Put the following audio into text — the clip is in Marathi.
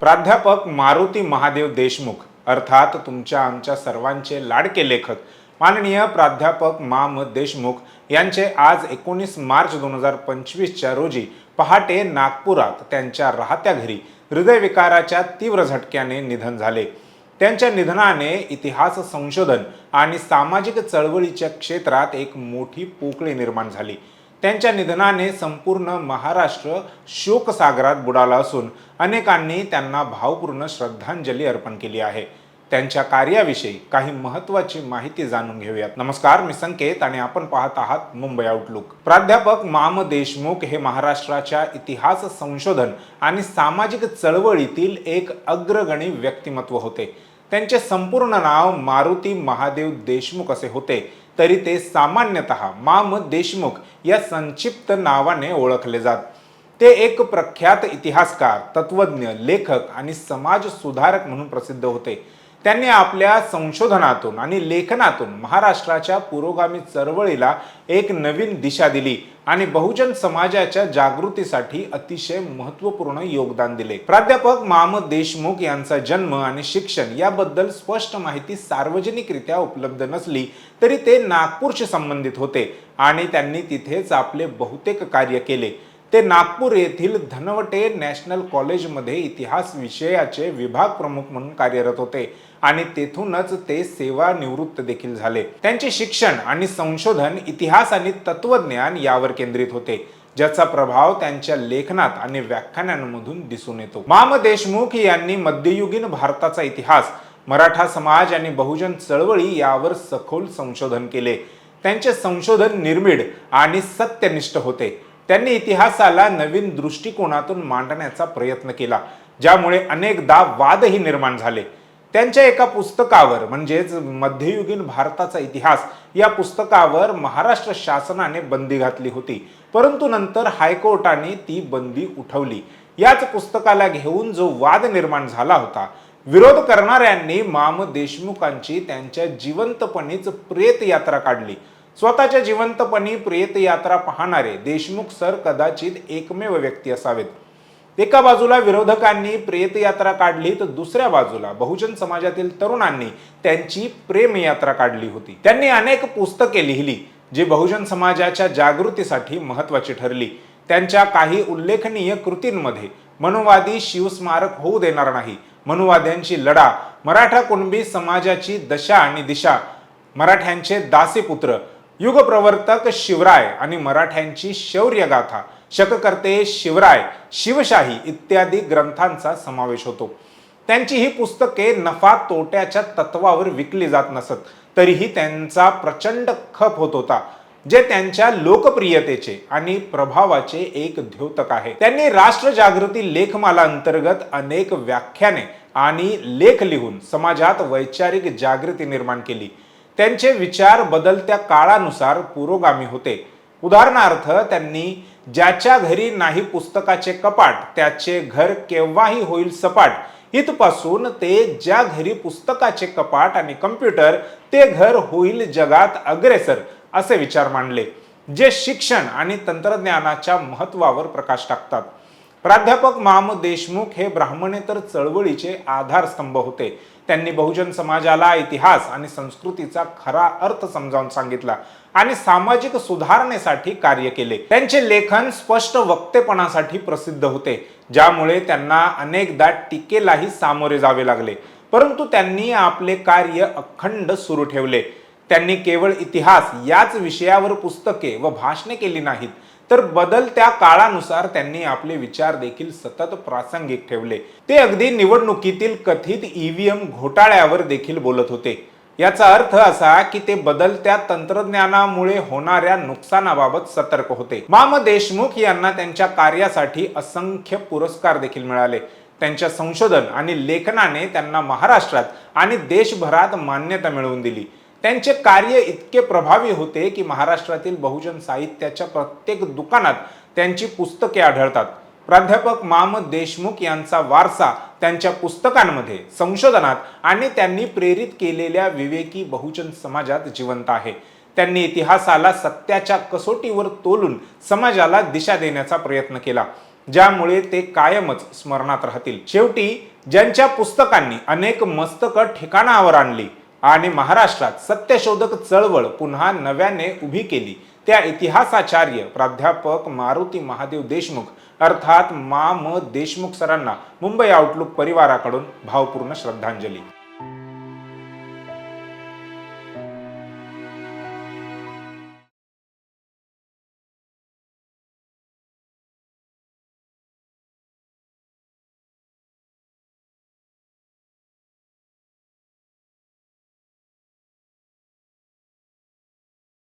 प्राध्यापक मारुती महादेव देशमुख अर्थात तुमच्या आमच्या सर्वांचे लाडके लेखक माननीय प्राध्यापक माम देशमुख यांचे आज एकोणीस मार्च दोन हजार पंचवीसच्या रोजी पहाटे नागपुरात त्यांच्या राहत्या घरी हृदयविकाराच्या तीव्र झटक्याने निधन झाले. त्यांच्या निधनाने इतिहास संशोधन आणि सामाजिक चळवळीच्या क्षेत्रात एक मोठी पोकळी निर्माण झाली. त्यांच्या निधनाने संपूर्ण महाराष्ट्र शोकसागरात बुडाला असून अनेकांनी त्यांना भावपूर्ण श्रद्धांजली अर्पण केली आहे. त्यांच्या कार्याविषयी काही महत्त्वाची माहिती जाणून घेऊयात. नमस्कार मी संकेत आणि आपण पाहत आहात मुंबई आउटलुक प्राध्यापक माम देशमुख हे महाराष्ट्राच्या इतिहास संशोधन आणि सामाजिक चळवळीतील एक अग्रगणी व्यक्तिमत्व होते. त्यांचे संपूर्ण नाव मारुती महादेव देशमुख असे होते. तरी ते सामान्यतः माम देशमुख या संक्षिप्त नावाने ओळखले जात. ते एक प्रख्यात इतिहासकार तत्वज्ञ लेखक आणि समाज सुधारक म्हणून प्रसिद्ध होते. त्यांनी आपल्या संशोधनातून आणि लेखनातून महाराष्ट्राच्या पुरोगामी चळवळीला एक नवीन दिशा दिली आणि बहुजन समाजाच्या जागृतीसाठी अतिशय महत्त्वपूर्ण योगदान दिले. प्राध्यापक माम देशमुख यांचा जन्म आणि शिक्षण याबद्दल स्पष्ट माहिती सार्वजनिकरित्या उपलब्ध नसली तरी ते नागपूरशी संबंधित होते आणि त्यांनी तिथेच आपले बहुतेक कार्य केले. ते नागपूर येथील धनवटे नॅशनल कॉलेजमध्ये इतिहास विषयाचे विभाग प्रमुख म्हणून कार्यरत होते आणि तेथूनच ते सेवानिवृत्त देखील झाले. त्यांचे शिक्षण आणि संशोधन इतिहास आणि तत्वज्ञान यावर केंद्रित होते ज्याचा प्रभाव त्यांच्या लेखनात आणि व्याख्यानांमधून दिसून येतो. माम देशमुख यांनी मध्ययुगीन भारताचा इतिहास मराठा समाज आणि बहुजन चळवळी यावर सखोल संशोधन केले. त्यांचे संशोधन निर्मीड आणि सत्यनिष्ठ होते. त्यांनी इतिहासाला नवीन दृष्टिकोनातून मांडण्याचा प्रयत्न केला ज्यामुळे अनेकदा वादही निर्माण झाले. त्यांच्या एका पुस्तकावर म्हणजेच मध्ययुगीन भारताचा इतिहास या पुस्तकावर महाराष्ट्र शासनाने बंदी घातली होती. परंतु नंतर हायकोर्टाने ती बंदी उठवली. याच पुस्तकाला घेऊन जो वाद निर्माण झाला होता विरोध करणाऱ्यांनी माम देशमुखांची त्यांच्या जिवंतपणीच प्रेत यात्रा काढली. स्वतःच्या जिवंतपणी प्रेत यात्रा पाहणारे देशमुख सर कदाचित एकमेव व्यक्ती असावेत. एका बाजूला विरोधकांनी प्रेत यात्रा काढली तर दुसऱ्या बाजूला बहुजन समाजातील तरुणांनी त्यांची प्रेम यात्रा काढली होती. त्यांनी अनेक पुस्तके लिहिली जी बहुजन समाजाच्या जागृतीसाठी महत्वाची ठरली. त्यांच्या काही उल्लेखनीय कृतींमध्ये मनुवादी शिवस्मारक होऊ देणार नाही. मनुवाद्यांची लढा मराठा कुणबी समाजाची दशा आणि दिशा मराठ्यांचे दासीपुत्र युगप्रवर्तक शिवराय आणि मराठ्यांची शौर्यगाथा शककर्ते शिवराय शिवशाही इत्यादी ग्रंथांचा समावेश होतो. त्यांची ही पुस्तके नफा तोट्याच्या तत्वावर विकली जात नसत तरीही त्यांचा प्रचंड खप होत होता जे त्यांच्या लोकप्रियतेचे आणि प्रभावाचे एक द्योतक आहे. त्यांनी राष्ट्र जागृती लेखमाला अंतर्गत अनेक व्याख्याने आणि लेख लिहून समाजात वैचारिक जागृती निर्माण केली. त्यांचे विचार बदलत्या काळानुसार पुरोगामी होते. उदाहरणार्थ त्यांनी ज्याच्या घरी नाही पुस्तकाचे कपाट त्याचे घर केव्हाही होईल सपाट. इथपासून ते ज्या घरी पुस्तकाचे कपाट आणि कम्प्युटर ते घर होईल जगात अग्रेसर असे विचार मांडले जे शिक्षण आणि तंत्रज्ञानाच्या महत्वावर प्रकाश टाकतात. प्राध्यापक माम देशमुख हे ब्राह्मणेतर चळवळीचे आधारस्तंभ होते. त्यांनी बहुजन समाजाला इतिहास आणि संस्कृतीचा खरा अर्थ समजावून सांगितला आणि सामाजिक सुधारणेसाठी कार्य केले. त्यांचे लेखन स्पष्ट वक्तेपणासाठी प्रसिद्ध होते. ज्यामुळे त्यांना अनेकदा टीकेलाही सामोरे जावे लागले. परंतु त्यांनी आपले कार्य अखंड सुरू ठेवले. त्यांनी केवळ इतिहास याच विषयावर पुस्तके व भाषणे केली नाहीत. तर बदलत्या काळानुसार त्यांनी आपले विचार देखील सतत प्रासंगिक ठेवले. ते अगदी निवडणुकीतील कथित ईव्हीएम घोटाळ्यावर देखील बोलत होते. याचा अर्थ असा की ते बदलत्या तंत्रज्ञानामुळे होणाऱ्या नुकसानाबाबत सतर्क होते. माम देशमुख यांना त्यांच्या कार्यासाठी असंख्य पुरस्कार देखील मिळाले. त्यांच्या संशोधन आणि लेखनाने त्यांना महाराष्ट्रात आणि देशभरात मान्यता मिळवून दिली. त्यांचे कार्य इतके प्रभावी होते की महाराष्ट्रातील बहुजन साहित्याच्या प्रत्येक दुकानात त्यांची पुस्तके आढळतात. प्राध्यापक माम देशमुख यांचा वारसा त्यांच्या पुस्तकांमध्ये संशोधनात आणि त्यांनी प्रेरित केलेल्या विवेकी बहुजन समाजात जिवंत आहे. त्यांनी इतिहासाला सत्याच्या कसोटीवर तोलून समाजाला दिशा देण्याचा प्रयत्न केला ज्यामुळे ते कायमच स्मरणात राहतील. शेवटी ज्यांच्या पुस्तकांनी अनेक मस्तकं ठिकाणावर आणली आणि महाराष्ट्रात सत्यशोधक चळवळ पुन्हा नव्याने उभी केली. त्या इतिहासाचार्य प्राध्यापक मारुती महादेव देशमुख अर्थात मा म देशमुख सरांना मुंबई आउटलुक परिवाराकडून भावपूर्ण श्रद्धांजली.